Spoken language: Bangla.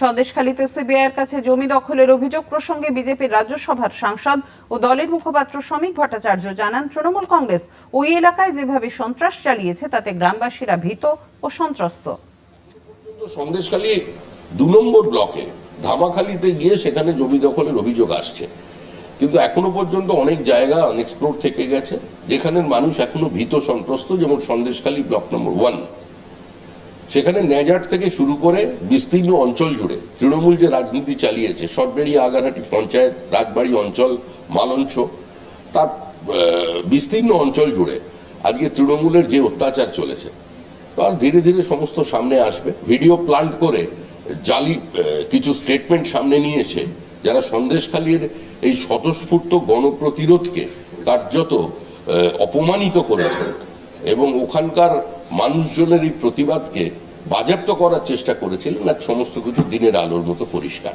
সন্দেশখালীতে সিবিআইয়ের কাছে জমি দখলের অভিযোগ প্রসঙ্গে বিজেপির রাজ্যসভার সাংসদ ও দলের মুখপাত্র শ্রমিক ভট্টাচার্য জানান, তৃণমূল কংগ্রেস ওই এলাকায় যেভাবে সন্ত্রাস চালিয়েছে, তাতে গ্রামবাসীরা ভীত ও সন্ত্রস্ত। সন্দেশখালী দু নম্বর ব্লকে, ধামাখালিতে গিয়ে সেখানে জমি দখলের অভিযোগ আসছে। কিন্তু এখনও পর্যন্ত অনেক জায়গা আনএক্সপ্লোর থেকে গেছে, যেখানের মানুষ এখনও ভীত সন্ত্রস্ত, যেমন সন্দেশখালী ব্লক নম্বর ওয়ান সেখানে ন্যাজাট থেকে শুরু করে বিস্তীর্ণ অঞ্চল জুড়ে তৃণমূল যে রাজনীতি চালিয়েছে সরবেড়িয়া আগারহাটি পঞ্চায়েত, রাজবাড়ি অঞ্চল, মালঞ্চ, তার বিস্তীর্ণ অঞ্চল জুড়ে আজকে তৃণমূলের যে অত্যাচার চলেছে, তার ধীরে ধীরে সমস্ত সামনে আসবে। ভিডিও প্লান্ট করে জালি কিছু স্টেটমেন্ট সামনে নিয়ে এসে যারা সন্দেশখালীর এই স্বতঃস্ফূর্ত গণপ্রতিরোধকে কার্যত অপমানিত করেছেন এবং ওখানকার মানুষজনের এই প্রতিবাদকে বাজেয়াপ্ত করার চেষ্টা করেছিলেন আর সমস্ত কিছু দিনের আলোর মতো পরিষ্কার।